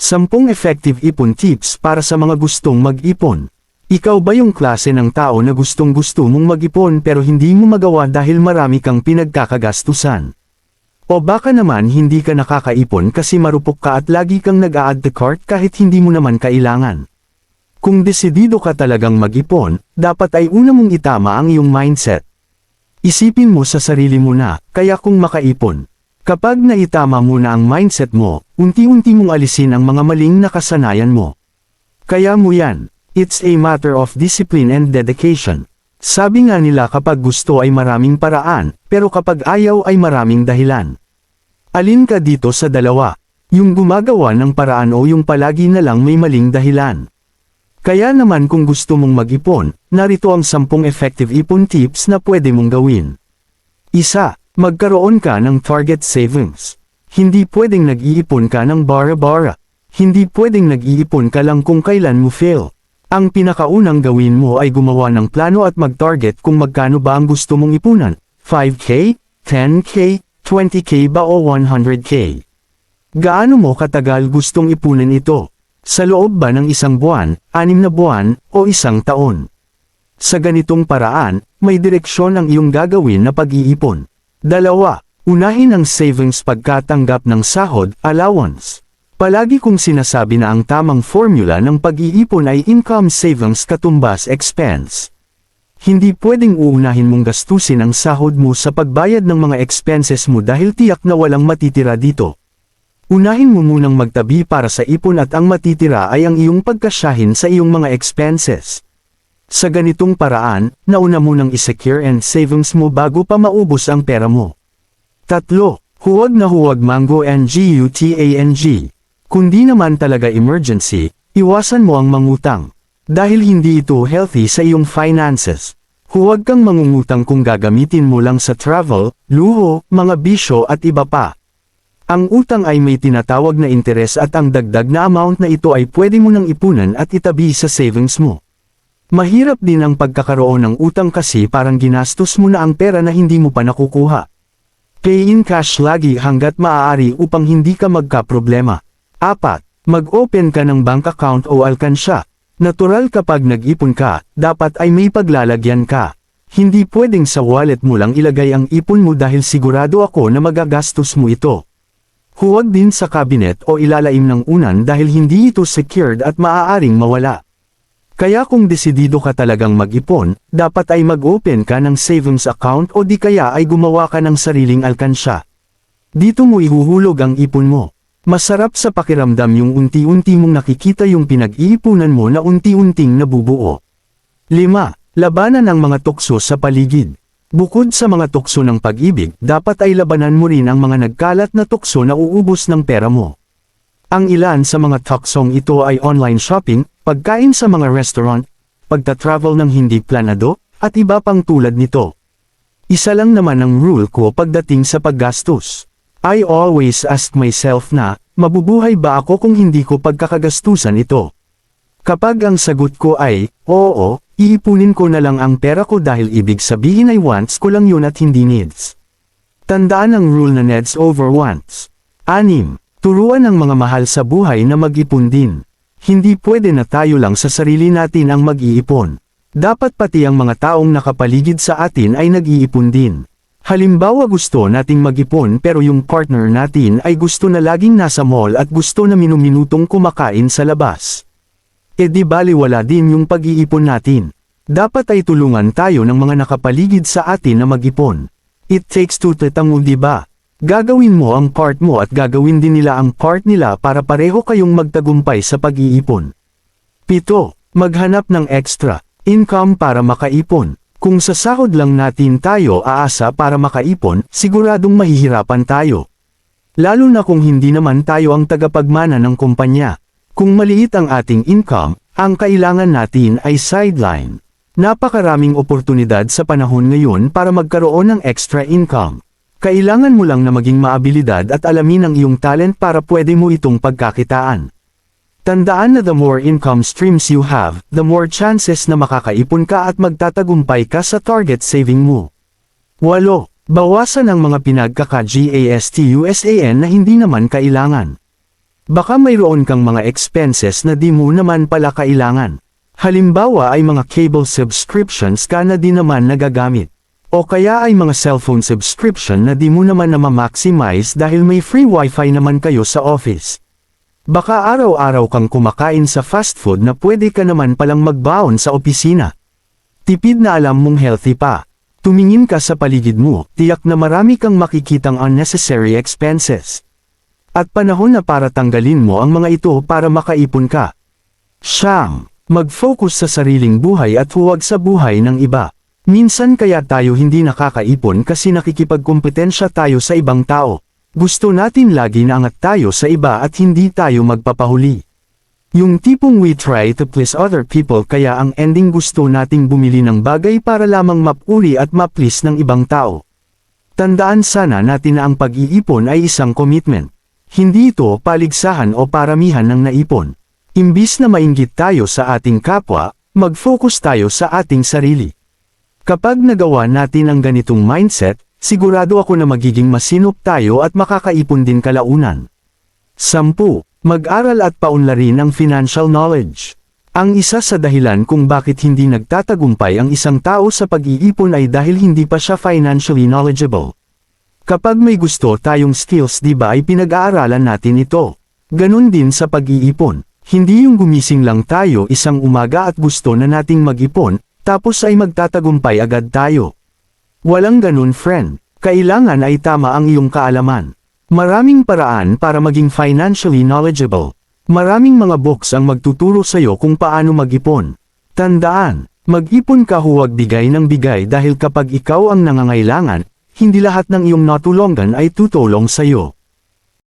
Sampung effective ipon tips para sa mga gustong mag-ipon. Ikaw ba yung klase ng tao na gustong gusto mong mag-ipon pero hindi mo magawa dahil marami kang pinagkakagastusan? O baka naman hindi ka nakakaipon kasi marupok ka at lagi kang nag-a-add to cart kahit hindi mo naman kailangan? Kung desidido ka talagang mag-ipon, dapat ay una mong itama ang iyong mindset. Isipin mo sa sarili mo na, kaya kung makaipon. Kapag naitama mo na ang mindset mo, unti-unti mong alisin ang mga maling nakasanayan mo. Kaya mo yan. It's a matter of discipline and dedication. Sabi nga nila kapag gusto ay maraming paraan, pero kapag ayaw ay maraming dahilan. Alin ka dito sa dalawa? Yung gumagawa ng paraan o yung palagi na lang may maling dahilan. Kaya naman kung gusto mong mag-ipon, narito ang 10 effective ipon tips na pwede mong gawin. Isa, magkaroon ka ng target savings. Hindi pwedeng nag-iipon ka ng bara-bara. Hindi pwedeng nag-iipon ka lang kung kailan mo fail. Ang pinakaunang gawin mo ay gumawa ng plano at mag-target kung magkano ba ang gusto mong ipunan. 5K, 10K, 20K ba o 100K? Gaano mo katagal gustong ipunan ito? Sa loob ba ng isang buwan, anim na buwan, o isang taon? Sa ganitong paraan, may direksyon ang iyong gagawin na pag-iipon. Dalawa, unahin ang savings pagkatanggap ng sahod, allowance. Palagi kong sinasabi na ang tamang formula ng pag-iipon ay income savings katumbas expense. Hindi pwedeng uunahin mong gastusin ang sahod mo sa pagbayad ng mga expenses mo dahil tiyak na walang matitira dito. Unahin mo munang magtabi para sa ipon at ang matitira ay ang iyong pagkasyahin sa iyong mga expenses. Sa ganitong paraan, nauna mo nang isecure and savings mo bago pa maubos ang pera mo. Tatlo, huwag na huwag mango NGUTANG. Kundi naman talaga emergency, iwasan mo ang mangutang. Dahil hindi ito healthy sa iyong finances. Huwag kang mangungutang kung gagamitin mo lang sa travel, luho, mga bisyo at iba pa. Ang utang ay may tinatawag na interes at ang dagdag na amount na ito ay pwede mo nang ipunan at itabi sa savings mo. Mahirap din ang pagkakaroon ng utang kasi parang ginastos mo na ang pera na hindi mo pa nakukuha. Pay in cash lagi hanggat maaari upang hindi ka magka-problema. Apat, mag-open ka ng bank account o alkansya. Natural kapag nag-ipon ka, dapat ay may paglalagyan ka. Hindi pwedeng sa wallet mo lang ilagay ang ipon mo dahil sigurado ako na magagastos mo ito. Huwag din sa cabinet o ilalaim ng unan dahil hindi ito secured at maaaring mawala. Kaya kung desidido ka talagang mag-ipon, dapat ay mag-open ka ng savings account o di kaya ay gumawa ka ng sariling alkansya. Dito mo ihuhulog ang ipon mo. Masarap sa pakiramdam yung unti-unti mong nakikita yung pinag-iipunan mo na unti-unting nabubuo. 5. Labanan ang mga tukso sa paligid. Bukod sa mga tukso ng pag-ibig, dapat ay labanan mo rin ang mga nagkalat na tukso na uubos ng pera mo. Ang ilan sa mga tuksong ito ay online shopping, pagkain sa mga restaurant, pagta-travel ng hindi planado, at iba pang tulad nito. Isa lang naman ang rule ko pagdating sa paggastos. I always ask myself na, mabubuhay ba ako kung hindi ko pagkakagastusan ito? Kapag ang sagot ko ay, oo, iipunin ko na lang ang pera ko dahil ibig sabihin ay wants ko lang yun at hindi needs. Tandaan ang rule na needs over wants. 6. Turuan ang mga mahal sa buhay na mag-ipon din. Hindi pwede na tayo lang sa sarili natin ang mag-iipon. Dapat pati ang mga taong nakapaligid sa atin ay nag-iipon din. Halimbawa gusto nating mag-ipon pero yung partner natin ay gusto na laging nasa mall at gusto na minuminutong kumakain sa labas. E di baliwala din yung pag-iipon natin. Dapat ay tulungan tayo ng mga nakapaligid sa atin na mag-ipon. It takes two to tango di ba? Gagawin mo ang part mo at gagawin din nila ang part nila para pareho kayong magtagumpay sa pag-iipon. 7. Maghanap ng extra income para makaipon. Kung sa sahod lang natin tayo aasa para makaipon, siguradong mahihirapan tayo. Lalo na kung hindi naman tayo ang tagapagmana ng kumpanya. Kung maliit ang ating income, ang kailangan natin ay sideline. Napakaraming oportunidad sa panahon ngayon para magkaroon ng extra income. Kailangan mo lang na maging maabilidad at alamin ang iyong talent para pwede mo itong pagkakitaan. Tandaan na the more income streams you have, the more chances na makakaipon ka at magtatagumpay ka sa target saving mo. 8. Bawasan ang mga pinagkaka-GASTUSAN na hindi naman kailangan. Baka mayroon kang mga expenses na di mo naman pala kailangan. Halimbawa ay mga cable subscriptions ka na di naman nagagamit. O kaya ay mga cellphone subscription na di mo naman na ma-maximize dahil may free wifi naman kayo sa office. Baka araw-araw kang kumakain sa fast food na pwede ka naman palang magbaon sa opisina. Tipid na alam mong healthy pa. Tumingin ka sa paligid mo, tiyak na marami kang makikitang unnecessary expenses. At panahon na para tanggalin mo ang mga ito para makaipon ka. Siyam, mag-focus sa sariling buhay at huwag sa buhay ng iba. Minsan kaya tayo hindi nakakaipon kasi nakikipagkompetensya tayo sa ibang tao. Gusto natin lagi na angat tayo sa iba at hindi tayo magpapahuli. Yung tipong we try to please other people kaya ang ending gusto nating bumili ng bagay para lamang mapuri at maplease ng ibang tao. Tandaan sana natin na ang pag-iipon ay isang commitment. Hindi ito paligsahan o paramihan ng naipon. Imbis na mainggit tayo sa ating kapwa, mag-focus tayo sa ating sarili. Kapag nagawa natin ang ganitong mindset, sigurado ako na magiging masinop tayo at makakaipon din kalaunan. 10. Mag-aral at paunlarin ang financial knowledge. Ang isa sa dahilan kung bakit hindi nagtatagumpay ang isang tao sa pag-iipon ay dahil hindi pa siya financially knowledgeable. Kapag may gusto tayong skills di ba ay pinag-aaralan natin ito. Ganon din sa pag-iipon. Hindi yung gumising lang tayo isang umaga at gusto na nating mag-ipon, tapos ay magtatagumpay agad tayo. Walang ganun friend. Kailangan ay tama ang iyong kaalaman. Maraming paraan para maging financially knowledgeable. Maraming mga books ang magtuturo sa iyo kung paano mag-ipon. Tandaan, mag-ipon ka huwag bigay ng bigay dahil kapag ikaw ang nangangailangan, hindi lahat ng iyong natulungan ay tutulong sa iyo.